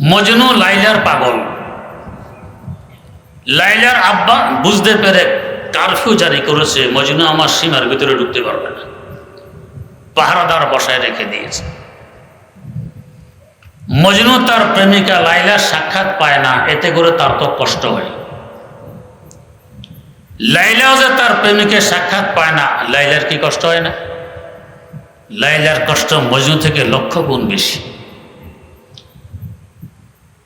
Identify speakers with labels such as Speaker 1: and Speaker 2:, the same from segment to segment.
Speaker 1: মজনু লাইলার পাগল। লাইলার আব্বা বুঝতে পেরে কারফিউ জারি করেছে, মজনু আমার সীমার ভিতরে ঢুকতে পারবে না। পাহারাদার বসায় রেখে দিয়েছে। মজনু তার প্রেমিকা লাইলার সাক্ষাৎ পায় না, এতে করে তার তো কষ্ট হয়। লাইলাও যে তার প্রেমিকের সাক্ষাৎ পায় না, লাইলার কি কষ্ট হয় না? লাইলার কষ্ট মজনু থেকে লক্ষ গুণ বেশি।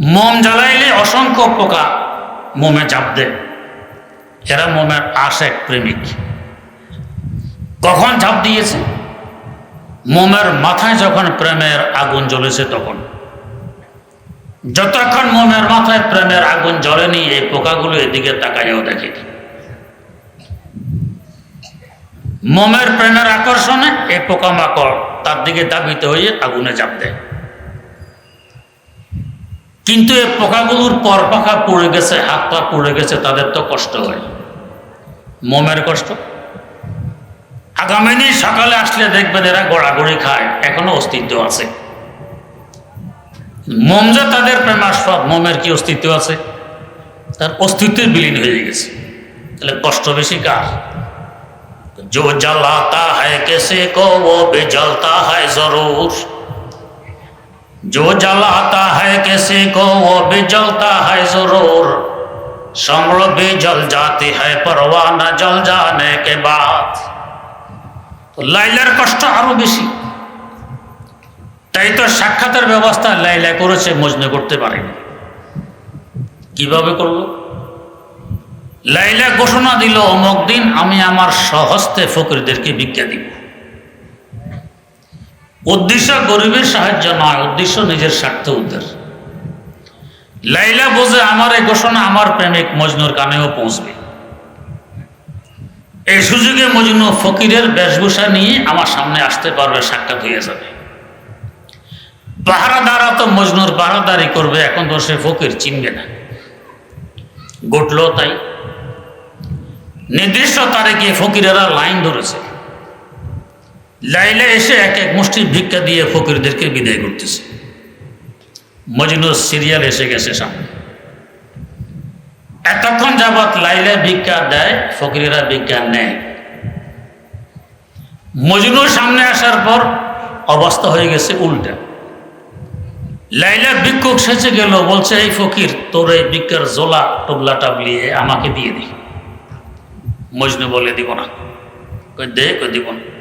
Speaker 1: মোম জ্বালাইলে অসংখ্য পোকা মোমে চাপ দেয় এরা মোমের আশেক প্রেমিক। কখন ঝাঁপ দিয়েছে? মোমের মাথায় যখন প্রেমের আগুন জ্বলেছে তখন। যতক্ষণ মোমের মাথায় প্রেমের আগুন জ্বলেনি, এই পোকাগুলো এদিকে তাকাইও দেখেনি। মোমের প্রেমের আকর্ষণে এই পোকামাকড় তার দিকে দাবিত হয়ে আগুনে চাপ দেয়। কিন্তু এই পোকাগুলোর পর পাখা পড়ে গেছে হাত পা পড়ে গেছে তাদের তো কষ্ট হয় মোমের কষ্ট আগামী দিন সকালে আসলে দেখবেন এরা গড়াগড়ি খায় এখনো অস্তিত্ব আছে মোম যে তাদের প্রেমাস্পদ মোমের কি অস্তিত্ব আছে তার অস্তিত্বের বিলীন হয়ে গেছে তাহলে কষ্ট বেশি কার जो जलाता है किसी को वो भी जलता है जरूर जो जलाता है किसी को वो भी जलता है जरूर शम्र भी जल जाती है परवाना जल जाने के बाद তো লাইলার কষ্ট আরো বেশি তাই তো সাক্ষাতের ব্যবস্থা লাইলা করেছে মজনে করতে পারেনি কিভাবে করলো লাইলা ঘোষণা দিল অমুক দিন আমি আমার সহস্তে ফকিরদেরকে ভিক্ষা দিব উদ্দেশ্য গরিবের সাহায্য নয় উদ্দেশ্য নিজের স্বার্থ উদ্ধার। লাইলা বোঝে, আমার এই ঘোষণা আমার প্রেমিক মজনুর কানেও পৌঁছবে। এই সুযোগে মজনু ফকিরের বেশভূষা নিয়ে আমার সামনে আসতে পারবে, সাক্ষাৎ হয়ে যাবে। পাহারাদারা তো মজনুর পাহারাদারি করবে, এখন তো সে ফকির চিনবে না। ঘটলো তাই। নির্দিষ্ট তারিখে ফকিরেরা লাইন ধরেছে। লাইলে এসে এক এক মুষ্টি ভিক্ষা দিয়ে ফকিরদেরকে বিদায় করতেছে। মজনুর সিরিয়াল এসে গেছে সামনে। এতক্ষণ যাবৎ লাইলে ভিক্ষা দেয়, ফকিরেরা ভিক্ষা নেয়। মজনুর সামনে আসার পর অবস্থা হয়ে গেছে উল্টা। লাইলা ভিক্ষুক সেচে গেল, বলছে, এই ফকির, তোর এই ভিক্ষার জোলা টোবলা টাবলিয়ে আমাকে দিয়ে দি। মজনু বলে, দিব না। কই, দে, কই, দিব না।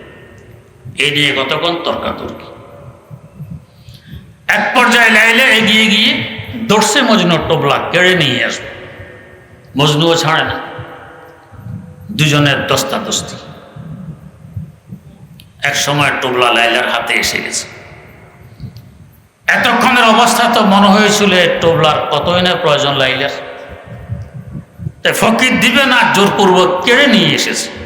Speaker 1: এই নিয়ে কতক্ষণ তর্কাতর্কি? এক পর্যায়ে লাইলে এগিয়ে গিয়ে দর্শে মজনুর টোবলা কেড়ে নিয়ে আসবে। মজনুও ছাড়ে না। দুজনের দস্তা দস্তাদস্তি। এক সময় টোবলা লাইলার হাতে এসে গেছে। এতক্ষণের অবস্থা তো মনে হয়েছিল এ টোবলার কতই না প্রয়োজন লাইলার। তাই ফকির দিবে না, জোরপূর্বক কেড়ে নিয়ে এসেছে।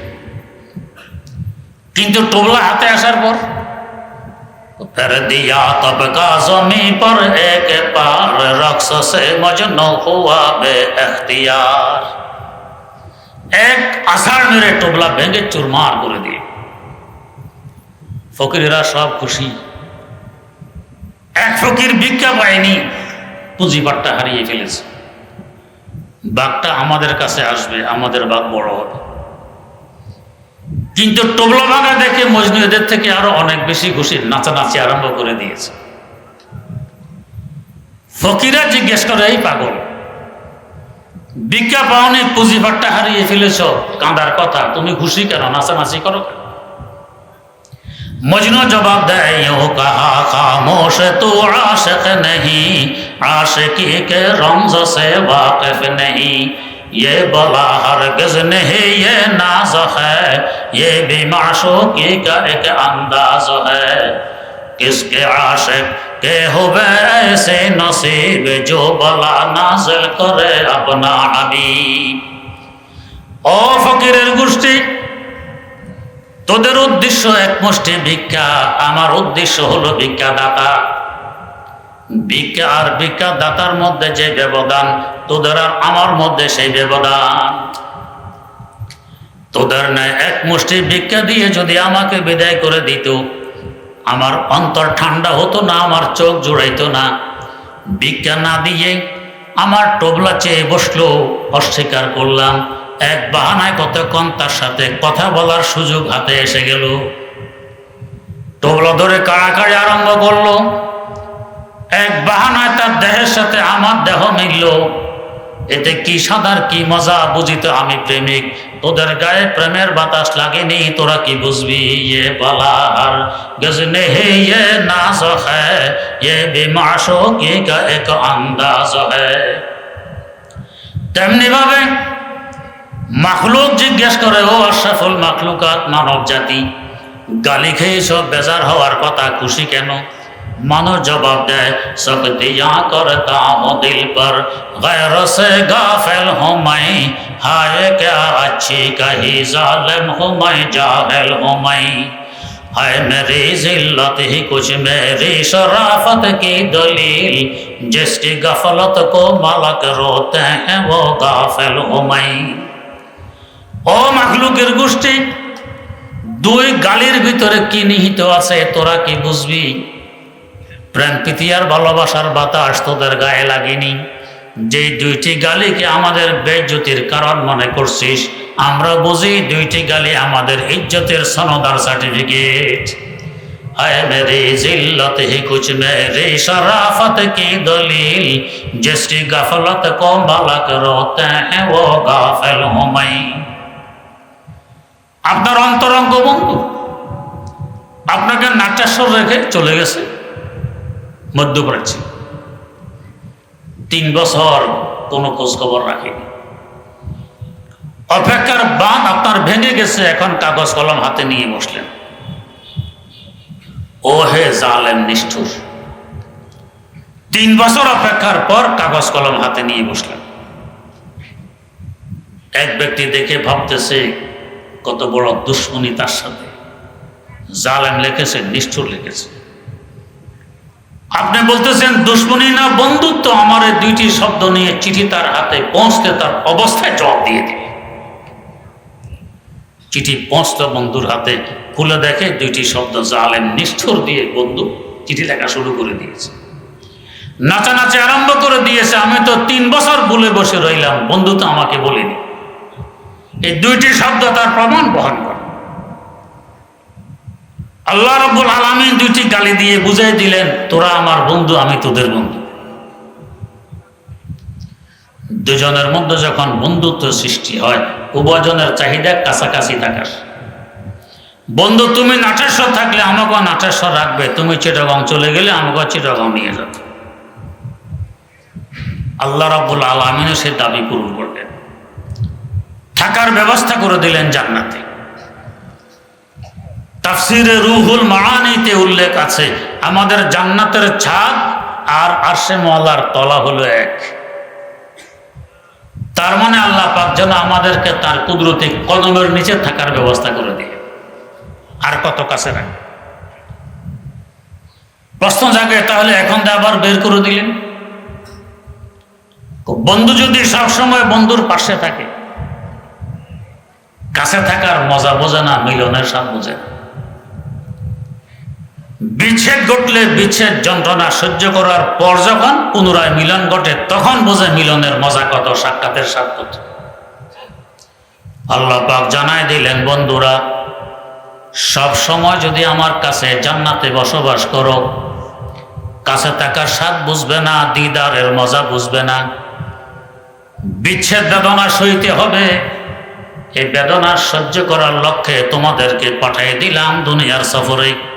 Speaker 1: কিন্তু টোবলা হাতে আসার পর कर दिया तब का जमी पर एक पार रक्स से मजनू हुआ बे এখতিয়ার এক আষাঢ় মেরে টোবলা ভেঙে চুরমার করে দিয়ে ফকিরেরা সব খুশি এক ফকির ভিক্ষা পায়নি পুঁজিবাটটা হারিয়ে ফেলেছে বাঘটা আমাদের কাছে আসবে আমাদের বাঘ বড় হবে কিন্তু টোবলা ভাঙা দেখে মজনু এদের থেকে আরও অনেক বেশি ঘুষি নাচানাচি আরম্ভ করে দিয়েছে। ফকিরা জিজ্ঞেস করে, এই পাগল ভিক্ষা পাওনে পুঁজি হারিয়ে ফেলেছ, কাঁদার কথা, তুমি খুশি কেন, নাচানাচি করো মজনু জবাব দেয় ও কাহা খামোশ তু আশেক নেই আশেকি কে রমজ সে বাকেফ নেহি। یہ بلا ہرگز نہیں یہ ناز ہے یہ بھی معشوقی کا ایک انداز ہے کس کے عاشق کے ہوئے ایسے نصیب جو بلا نازل کرے اپنا حبیب ও ফকিরের গোষ্ঠী তোদের উদ্দেশ্য এক মুষ্টি ভিক্ষা আমার উদ্দেশ্য হলো ভিক্ষা দাতা ভিক্ষা আর ভিক্ষা দাতার মধ্যে যে ব্যবধান, তোদের আর আমার মধ্যে সেই ব্যবধান। তোদের ন্যায় এক মুষ্টি ভিক্ষা দিয়ে যদি আমাকে বিদায় করে দিত, আমার অন্তর ঠান্ডা হতো না, আমার চোখ জুড়াইতো না। ভিক্ষা না দিয়ে আমার টোবলা চেয়ে বসল, অস্বীকার করলাম। এক বাহানায় কতক্ষণ তার সাথে কথা বলার সুযোগ হাতে এসে গেল। টোবলা ধরে কাড়াকাড়ি আরম্ভ করল। দেহের সাথে আমার দেহ মিলল। এতে কি সাদার কি মজা বুঝিত আমি প্রেমিক। তোদের গায়ে প্রেমের বাতাস লাগেনি, তোরা কি বুঝবি ইয়ে বালার? গজনে হে ইয়ে নাজ হ্যায় ইয়ে এক আন্দাজ তেমনি ভাবে মাখলুক জিজ্ঞেস করে, ও আশরাফুল মাখলুকাত মানব জাতি গালি খেয়ে সব বেজার হওয়ার কথা খুশি কেন? मानो जवाब दे सख्तियाँ करता हूँ दिल पर गैर से गाफिल हूँ मैं हाय क्या अच्छी कही जालिम हूँ मैं जाहिल हूँ मैं है मेरी जिल्लत ही कुछ मेरी शराफत की दलील जिसकी गफलत को मलक रोते हैं वो गाफिल हूँ मैं ও মাখলুকের গোষ্ঠী দুই গালির ভিতরে কি নিহিত আছে তোরা কি বুঝবি প্রাণপ্রীতিয়ার ভালোবাসার বাতাস তোদের গায়ে লাগেনি। যে দুইটি গালিকে আমাদের বেজ্যোতির কারণ মনে করছিস, আমরা বুঝি দুইটি গালি আমাদের ইজ্জতের সনদার সার্টিফিকেট ہے میری ذلت ہی کچھ میری شرافت کی دلیل جس کی غفلت کو ملک روتے ہیں আপনার অন্তরঙ্গ বন্ধু, আপনাকে নাট্যাশ্বর রেখে চলে গেছে। মধ্যপ্রাচ্যে। তিন বছর কোনো খোঁজখবর রাখেনি। অপেক্ষার বান আপনার ভেঙে গেছে, এখন কাগজ কলম হাতে নিয়ে বসলেন। ও হে জালেম নিষ্ঠুর। তিন বছর অপেক্ষার পর কাগজ কলম হাতে নিয়ে বসলেন। এক ব্যক্তি দেখে ভাবতেছে, কত বড় দুশ্মনী তার সাথে। জালেম লিখেছে, নিষ্ঠুর লিখেছে। আপনি বলতেছেন, দুশ্মনী না বন্ধুত্ব আমার দুইটি শব্দ নিয়ে চিঠি তার হাতে পৌঁছতে তার অবস্থায় জবাব দিয়ে দিবে চিঠি পৌঁছল বন্ধুর হাতে খুলে দেখে দুইটি শব্দ জালেম নিষ্ঠুর দিয়ে বন্ধু চিঠি লেখা শুরু করে দিয়েছে। নাচানাচি আরম্ভ করে দিয়েছে, আমি তো তিন বছর ভুলে বসে রইলাম, বন্ধু তো আমাকে বলেনি। এই দুইটি শব্দ তার প্রমাণ বহন করে। আল্লাহ রব্বুল আলমী দুইটি গালি দিয়ে বুঝাই দিলেন, তোরা আমার বন্ধু, আমি তোদের বন্ধু। দুজনের মধ্যে যখন বন্ধুত্ব সৃষ্টি হয় উভয়জনের চাহিদা কাছাকাছি থাকার বন্ধু, তুমি নাটেশ্বর থাকলে আমাকেও নাটেশ্বর রাখবে, তুমি চিটাগং চলে গেলে আমাকে চিটাগং নিয়ে যাবে আল্লাহ রাবুল আলমিনও সে দাবি পূরণ করলেন। থাকার ব্যবস্থা করে দিলেন জান্নাতে। তাফসিরে রুহুল মাহানিতে উল্লেখ আছে, আমাদের জান্নাতের ছাদ আর আরশে মোয়াল্লার তলা হলো এক। তার মানে আল্লাহ পাক যেন আমাদেরকে তার কুদরতি কদমের নিচে থাকার ব্যবস্থা করে দিয়ে আর কত কাছে না প্রশ্ন জাগে, তাহলে এখন তো আবার বের করে দিলেন? বন্ধু যদি সবসময় বন্ধুর পাশে থাকে, কাছে থাকার মজা বোঝে না, মিলনের স্বাদ বোঝে না। বিচ্ছেদ ঘটলে বিচ্ছেদ যন্ত্রণা সহ্য করার পর যখন পুনরায় মিলন ঘটে, তখন বোঝে মিলনের মজা কত, সাক্ষাতের কত আল্লাহ পাক জানাই দিলেন, বন্ধুরা, সব সময় যদি আমার কাছে জান্নাতে বসবাস করো, কাছে থাকার স্বাদ বুঝবে না, দিদারের মজা বুঝবে না। বিচ্ছেদ বেদনা সইতে হবে। এই বেদনা সহ্য করার লক্ষ্যে তোমাদেরকে পাঠিয়ে দিলাম দুনিয়ার সফরে।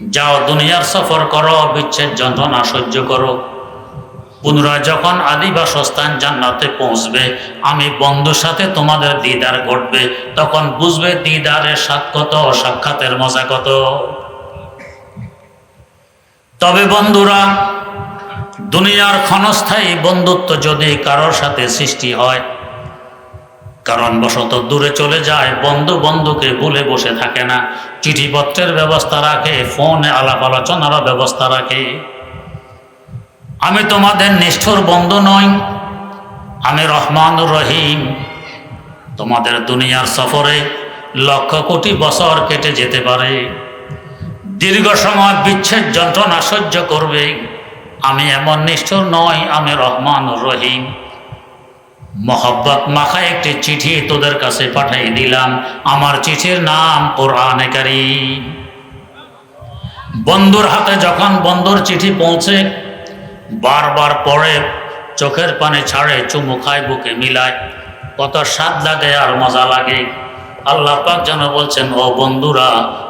Speaker 1: যাও দুনিয়ার সফর করো, বিচ্ছেদ যন্ত্রণা সহ্য করো। পুনরায় যখন আদি বাসস্থান জান্নাতে পৌঁছবে, আমি বন্ধুর সাথে তোমাদের দিদার ঘটবে, তখন বুঝবে দিদারের স্বাদ কত, সাক্ষাতের মজা কত। তবে বন্ধুরা, দুনিয়ার ক্ষণস্থায়ী বন্ধুত্ব যদি কারোর সাথে সৃষ্টি হয় কারণবশত দূরে চলে যায়, বন্ধু বন্ধুকে ভুলে বসে থাকে না। চিঠিপত্রের ব্যবস্থা রাখে, ফোনে আলাপ আলোচনারও ব্যবস্থা রাখে। আমি তোমাদের নিষ্ঠুর বন্ধু নই, আমি রহমানুর রহিম। তোমাদের দুনিয়ার সফরে লক্ষ কোটি বছর কেটে যেতে পারে। দীর্ঘ সময় বিচ্ছেদ যন্ত্রণা সহ্য করবে। আমি এমন নিষ্ঠুর নই, আমি রহমানুর রহিম। মহব্বত মাখা একটি চিঠি তোদের কাছে পাঠিয়ে দিলাম। আমার চিঠির নাম কোরআনে কারীম। বন্ধুর হাতে যখন বন্ধুর চিঠি পৌঁছে, বারবার পড়ে, চোখের পানে ছাড়ে, চুমু খায়, বুকে মিলায়। কত স্বাদ লাগে আর মজা লাগে। আল্লাহ পাক যেন বলছেন, ও বন্ধুরা,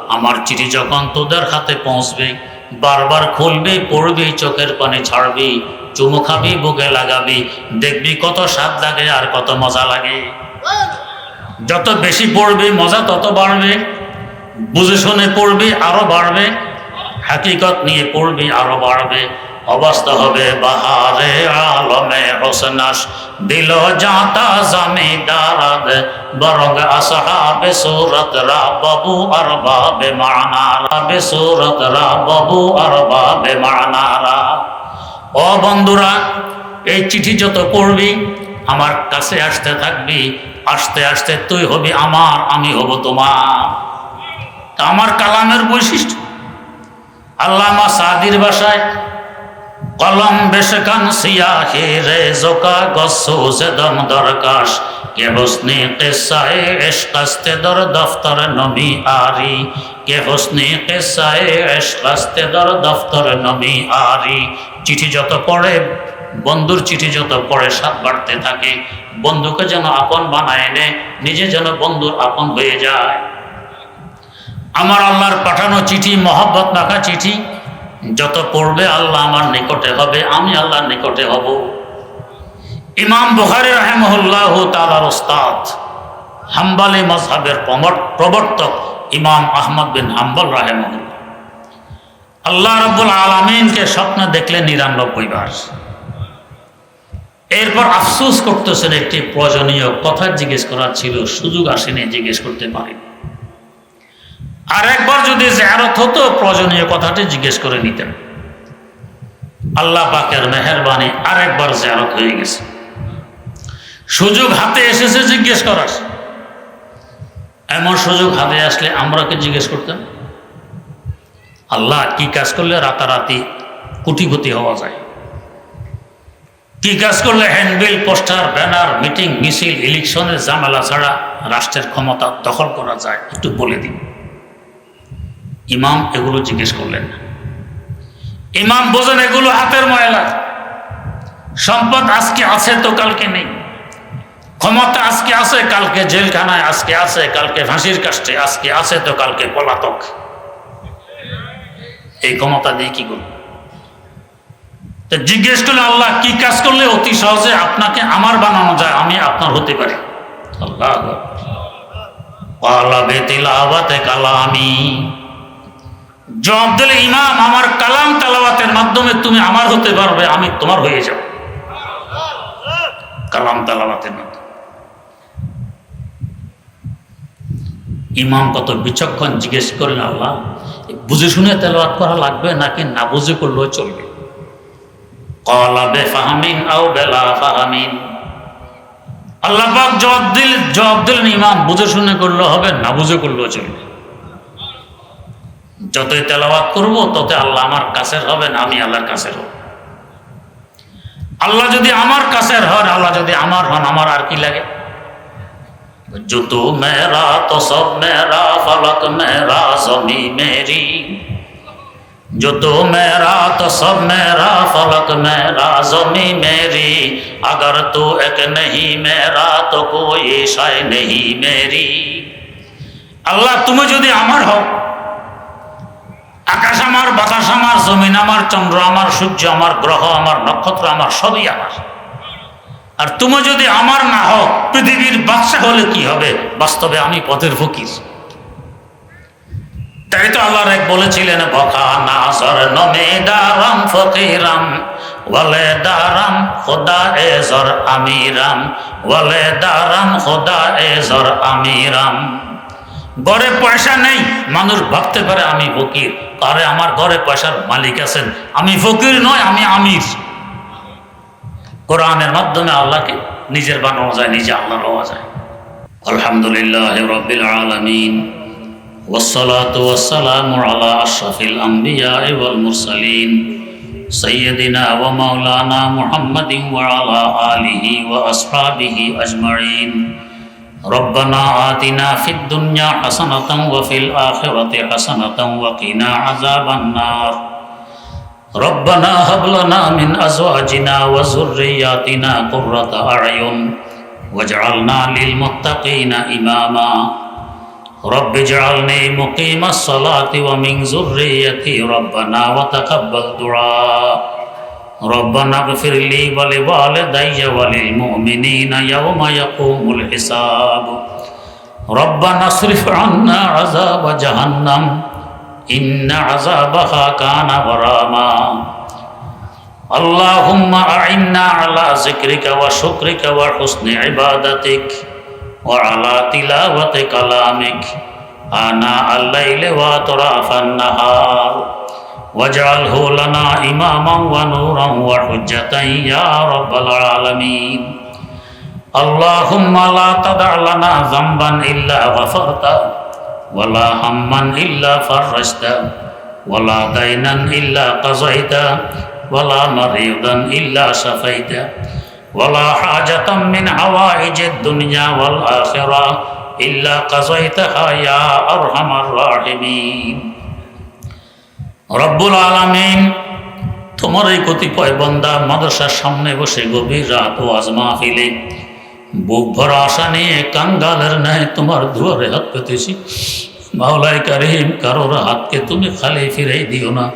Speaker 1: আমার চিঠি যখন তোদের হাতে পৌঁছবে, বারবার খুলবি, পড়বি, চোখের পানে ছাড়বি চুমু খাবি, বুকে লাগাবি। দেখবি কত স্বাদ লাগে আর কত মজা লাগে। যত বেশি পড়বি, মজা তত বাড়বে। বুঝে শুনে পড়বি, আরও বাড়বে। হাকিকত নিয়ে পড়বি, আরও বাড়বে। অবস্থা হবে বাহারে আলমে হোসনাস। দিল জাতা জামি দারাদ বরং আসহাবে সুরত রা বাবু আর বাবে মানারা। বে সুরত রা বাবু আর বাবে মানারা। ও বন্ধুরা, এই চিঠি যত পড়বি, আমার কাছে আসতে থাকবি, আসতে আসতে তুই হবি আমার, আমি হব তোমার। আমার কালামের বৈশিষ্ট্য? আল্লামা সাদির বাসায়, কলম বেশকান সিয়াহে রে জোকা গসু দম দরকাশ, কে হোসনে কেসায়ে এশকাস্তে দর দফতর নবী আরি, কে হোসনে কেসায়ে এশকাস্তে দর দফতর নবী আরি চিঠি যত পড়ে, বন্ধুর চিঠি যত পড়ে সাত বাড়তে থাকে। বন্ধুকে যেন আপন বানায় নে নিজে যেন বন্ধুর আপন হয়ে যায়। আমার আল্লাহর পাঠানো চিঠি, মহব্বত মাখা চিঠি, যত পড়বে আল্লাহ আমার নিকটে হবে, আমি আল্লাহর নিকটে হব। ইমাম বুখারি রাহেমহুল্লাহ তালার ওস্তাদ হাম্বালি মজহাবের প্রবর্তক ইমাম আহমদ বিন হাম্বল রাহেমহুল্লাহ। আল্লাহ রব্বুল আলমিনকে স্বপ্ন দেখলে নিরানব্বই বার। এরপর আফসোস করতেছেন একটি প্রয়োজনীয় কথা জিজ্ঞেস করার ছিল, সুযোগ আসেনি জিজ্ঞেস করতে পারি। আর একবার যদি জেয়ারত হতো, প্রয়োজনীয় কথাটি জিজ্ঞেস করে নিতেন। আল্লাহ পাকের মেহরবানি আর একবার জেয়ারত হয়ে গেছে। সুযোগ হাতে এসেছে জিজ্ঞেস করার। এমন সুযোগ হাতে আসলে আমরা কি জিজ্ঞেস করতাম? আল্লাহ কি কাজ করলে রাতারাতি কোটিপতি হওয়া যায়? কি কাজ করলে হ্যান্ডবিল, পোস্টার, ব্যানার, মিটিং, মিছিল, ইলেকশনের জামেলা ছাড়া রাষ্ট্রের ক্ষমতা দখল করা যায়? একটু বলে দিন। ইমাম এগুলো জিজ্ঞেস করলেন না। ইমাম বোঝেন এগুলো হাতের ময়লা। সম্পদ আজকে আছে তো কালকে নেই। ক্ষমতা আজকে আছে, কালকে জেলখানায় আজকে আছে, কালকে ফাঁসির কাষ্টে আজকে আছে তো কালকে পলাতক। এই ক্ষমতা দিয়ে কি করব? জিজ্ঞেস করলে আল্লাহ কি কাজ করলে অতি সহজে আপনাকে আমার বানানো যায়, আমি আপনার হতে পারি। আল্লাহ জবাব দিলে, ইমাম, আমার কালাম তালাবাতের মাধ্যমে তুমি আমার হতে পারবে, আমি তোমার হয়ে যাব। কালাম তালাবাতের মাধ্যমে। ইমাম কত বিচক্ষণ জিজ্ঞেস করেন আল্লাহ বুঝে শুনে তেলাওয়াত করা লাগবে নাকি না বুঝে করলেও চলবে? কলা বে আও বেলা ফাহামিন। আল্লাহ পাক জবাব দিল জবাব দিলেন ইমাম, বুঝে শুনে করলে হবে, না বুঝে করলেও চলবে। যতই তেলাওয়াত করব তত আল্লাহ আমার কাছের হবেন, আমি আল্লাহর কাছের হব। আল্লাহ যদি আমার কাছের হন, আল্লাহ যদি আমার হন, আমার আর কি লাগে? जो तू मेरा तो सब मेरा फलक मेरा जमी मेरी जो तू मेरा तो सब मेरा फलक मेरा जमी मेरी अगर तू एक नहीं मेरा तो कोई शाय नहीं मेरी আল্লাহ তুমি যদি আমার হও আকাশ আমার বাতাস আমার জমিন আমার চন্দ্র আমার সূর্য আমার গ্রহ আমার নক্ষত্র আমার সবই আমার আর তুমি যদি আমার না হও, পৃথিবীর বাদশা হলে কি হবে? বাস্তবে আমি পথের ফকির। তাই তো আল্লাহর এক বলেছিলেন, বকা নাসর নমে দারাম ফকিরাম, ওয়ালে দারাম খোদা এজর আমিরাম, ওয়ালে দারাম খোদা এজর আমিরাম। ঘরে পয়সা নেই, মানুষ ভাবতে পারে আমি ফকির। আরে আমার ঘরে পয়সার মালিক আছেন, আমি ফকির নয়, আমি আমির। কোরআনের মাধ্যমে আল্লাহকে নিজের বানানো যায় নিজে আল্লাহ হওয়া যায় আলহামদুলিল্লাহ রবিল আলমিন والصلاة والسلام على أشرف الأنبياء والمرسلين سيدنا ومولانا محمد وعلى آله وأصحابه أجمعين ربنا آتنا في الدنيا حسنة وفي الآخرة حسنة وقنا عذاب النار ربنا هب لنا من أزواجنا وذرياتنا قرة أعين واجعلنا للمتقين إماما. رب اجعلني مقيم الصلاة ومن ذريتي ربنا وتقبل دعاء. ربنا اغفر لي ولوالدي وللمؤمنين يوم يقوم الحساب. ربنا اصرف عنا عذاب جهنم. إن عذابها كان غراما اللهم أعنا على ذكرك وشكرك وحسن عبادتك وعلى تلاوة كلامك آناء الليل وأطراف النهار واجعله لنا إماما ونورا وحجة يا رب العالمين اللهم لا تدع لنا ذنبا إلا غفرته ولا هما إلا فرجته ولا دينا إلا قضيته ولا مريضا إلا شفيته ولا حاجة من حوائج الدنيا والآخرة إلا قضيتها يا أرحم الراحمين রব্বুল আলামিন তোমার এই কতিপয় বন্দা মাদ্রাসার সামনে বসে গভীর রাত ও আজমা ফিলে বুক আশা নিয়ে কাঙ্গালের ন্যায় তোমার দুয়ারে হাত পেতেছি। মাওলাই কারিম, কারোর হাতকে তুমি খালি ফিরেই দিও না।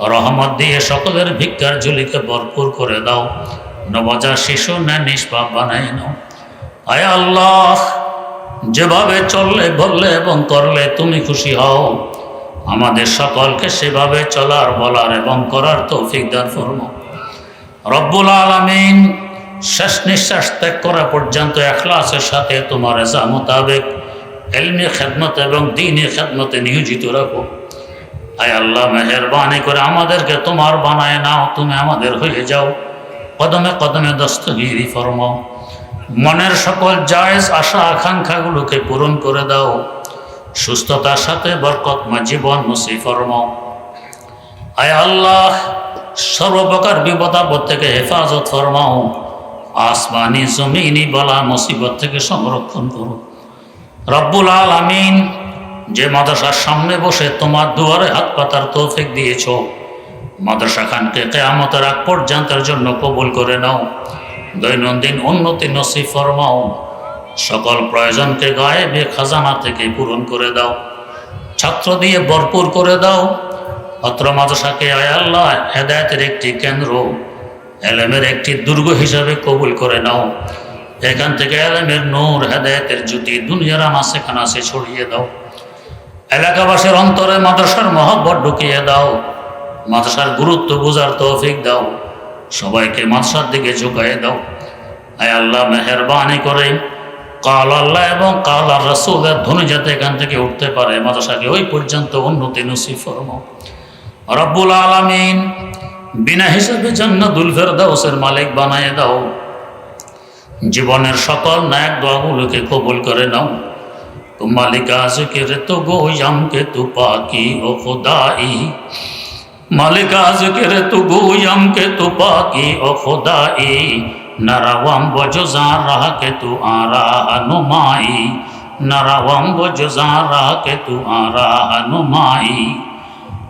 Speaker 1: রহমত দিয়ে সকলের ভিক্ষার ঝুলিকে ভরপুর করে দাও। নবজা শিশু না নিষ্পাপ বানাই নাও। আয় আল্লাহ, যেভাবে চললে বললে এবং করলে তুমি খুশি হও। আমাদের সকলকে সেভাবে চলার, বলার এবং করার তৌফিক দান ফরম রব্বুল আলমিন শেষ নিঃশ্বাস ত্যাগ করা পর্যন্ত এখলাসের সাথে তোমার এসা মোতাবেক এলমি খেদমত এবং দিনী খেদমতে নিয়োজিত রাখো। আয় আল্লাহ, মেহরবানি করে আমাদেরকে তোমার বানায় নাও, তুমি আমাদের হয়ে যাও। কদমে কদমে দস্তগিরি ফরমাও। মনের সকল জায়েজ আশা আকাঙ্ক্ষাগুলোকে পূরণ করে দাও। সুস্থতার সাথে বরকতময় জীবন নসি ফরমাও। আয় আল্লাহ, সর্বপ্রকার বিপদাপদ থেকে হেফাজত ফরমাও। আসমানি জমিনি বলা মুসিবত থেকে সংরক্ষণ করো। রব্বুল আলামিন যে মাদ্রাসার সামনে বসে তোমার দুয়ারে হাত পাতার তৌফিক দিয়েছ, মাদ্রাসা খানকে কেয়ামতের আগ পর্যন্তের জন্য কবুল করে নাও। দৈনন্দিন উন্নতি নসিব ফরমাও। সকল প্রয়োজনকে গায়েবে খাজানা থেকে পূরণ করে দাও। ছাত্র দিয়ে ভরপুর করে দাও। অত্র মাদ্রাসাকে আয় আল্লাহ হেদায়তের একটি কেন্দ্র। এলেমের একটি দুর্গ হিসাবে কবুল করে নাও। এখান থেকে এলেমের নূর, হেদায়তের জ্যোতি, দুনিয়ার আনাসে খানাসে ছড়িয়ে দাও। এলাকাবাসীর অন্তরে মাদ্রাসার মহব্বত ঢুকিয়ে দাও। মাদ্রাসার গুরুত্ব বোঝার তৌফিক দাও। সবাইকে মাদ্রাসার দিকে ঝুঁকাইয়ে দাও। আয় আল্লাহ, মেহরবানি করে। কাল আল্লাহ এবং কাল আর রসুলের ধ্বনি যাতে এখান থেকে উঠতে পারে। মাদ্রাসাকে ওই পর্যন্ত উন্নতি নসিব ফরম রব্বুল আলমিন বিনা হিসাবে জান্নাতুল ফেরদাউসের মালিক বানায় দাও। জীবনের সকল নায়ক দোয়াগুলোকে কবুল করে নাও। মালিকা জিকির তো গোয়াম কে তু পাকি ও খুদাই। মালিকা জিকির তু গোয়াম কে তু পাকি ও খুদাই। নরওয়াম বজা রাহ কে তু আরা নুমাই নরওয়াম তু আরা নুমাই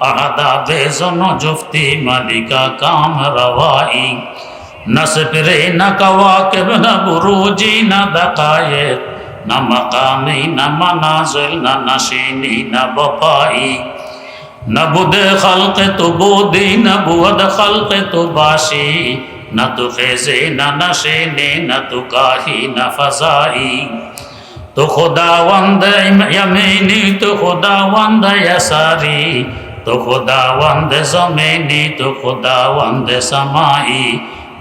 Speaker 1: آداب زن جفتی ملکہ کام روائی نہ سپرے نہ کواکب نہ بروجی نہ دقائق نہ مقامی نہ منازل نہ نشینی نہ بپائی نہ بد خلق تو بودی نہ بود خلق تو باشی نہ تو خیزے نہ نشینی نہ تو کاہی نہ فضائی تو خدا وند یمینی تو خدا وند یساری তো খুদাওয়ান্দ জমিনি, তো খুদাওয়ান্দ সামাই।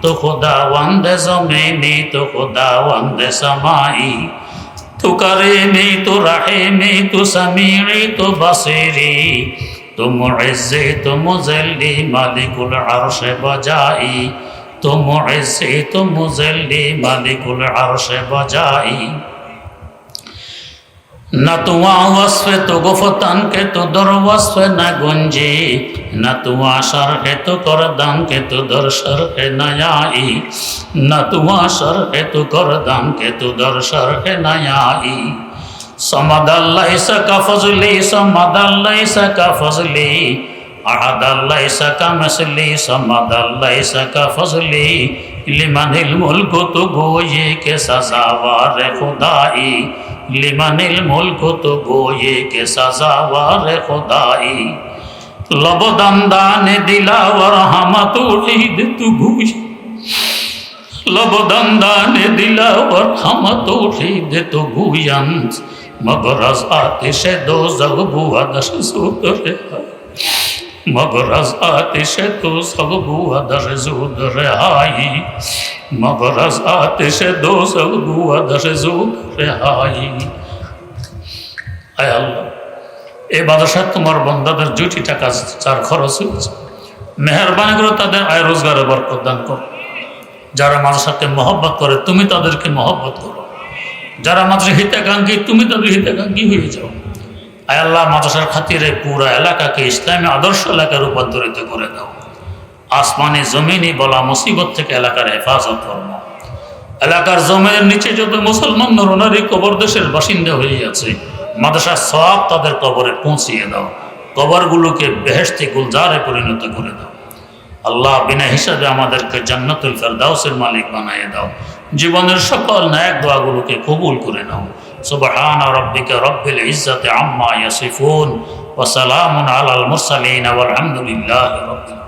Speaker 1: তো খুদাওয়ান্দ জমিনি, তো খুদাওয়ান্দ সামাই। তো কারিমি, তো রাহিমি, তো সামিরি, তো বাসিরি। তো মুইজ্জি, তো মুজল্লি, মালিকুল আরশে বজাই। তো মুইজ্জি, তো মুজল্লি, মালিকুল আরশে বজাই। না তুয়া ওয়াসফে তো গোফতান কে তো দর ওয়াসফে না গঞ্জি। না তুয়া সর কে তো কর দাম কে তো দর সর কে নয়াই। না তুয়া সর কে তো কর দাম কে তো দর সর কে নয়াই সমাদাল্লাইসা কা ফজলি। সমাদাল্লাইসা কা লিমানিল মুলকু তো গোয়ে কে সাজাওয়ার খোদাই। লবদান দানে দিলাওয়ার হামাতু ঈদ তু ঘুষ লবদান দানে দিলাওয়ার হামাতু ঈদ তু ঘুয়ান মগর আজ আতিশে দো জগ বুয়াদশ সুদরে মগর আজ আতিশে তো সব বুয়াদশ সুদরে হাই এই বাদশাহ তোমার বন্দাদের জুটি টাকা চার খরচ হয়েছে মেহরবানি করে তাদের আয় রোজগারে বরকত দান করো যারা মানুষকে মহব্বত করে তুমি তাদেরকে মহব্বত করো যারা মাদ্রাসা হিতাকাঙ্ক্ষী তুমি তাদের হিতাকাঙ্ক্ষী হয়ে যাও আয় আল্লাহ মাদ্রাসার খাতিরে পুরা এলাকাকে ইসলামী আদর্শ এলাকায় রূপান্তরিত করে দাও আসমানি জমিনি বলা মুসিবত থেকে এলাকার হেফাজত কর্ম এলাকার জমিনের নিচে যত মুসলমান নরনারী কবর দেশের বাসিন্দা হয়ে আছে, মাদ্রাসার সব তাদের কবরে পৌঁছিয়ে দাও। কবরগুলোকে বেহেস্তি গুলজারে পরিণত করে দাও। আল্লাহ বিনা হিসাবে আমাদেরকে জান্নাতুল ফেরদাউসের মালিক বানিয়ে দাও। জীবনের সকল ন্যাক দোয়াগুলোকে কবুল করে নাও। সুবহান রব্বিকা রব্বিল ইজ্জাতি আম্মা ইয়াসিফুন ওয়া সালামুন আলাল মুরসালিন ওয়াল হামদুলিল্লাহি রাব্বিল